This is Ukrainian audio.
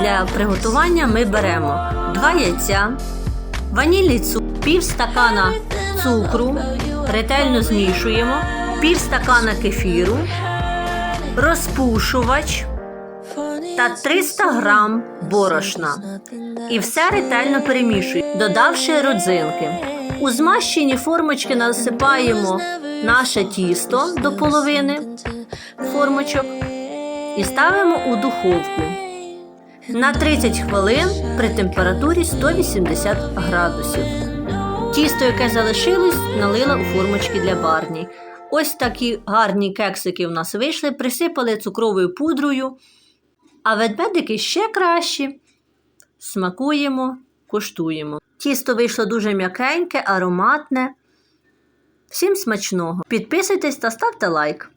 Для приготування ми беремо 2 яйця, ванільний цукор, пів стакана цукру, ретельно змішуємо, пів стакана кефіру, розпушувач та 300 грам борошна. І все ретельно перемішуємо, додавши родзинки. У змащені формочки насипаємо наше тісто до половини формочок і ставимо у духовку на 30 хвилин при температурі 180 градусів. Тісто, яке залишилось, налила у формочки для барні. Ось такі гарні кексики у нас вийшли, присипали цукровою пудрою, а ведмедики ще кращі. Смакуємо, куштуємо. Тісто вийшло дуже м'якеньке, ароматне. Всім смачного! Підписуйтесь та ставте лайк.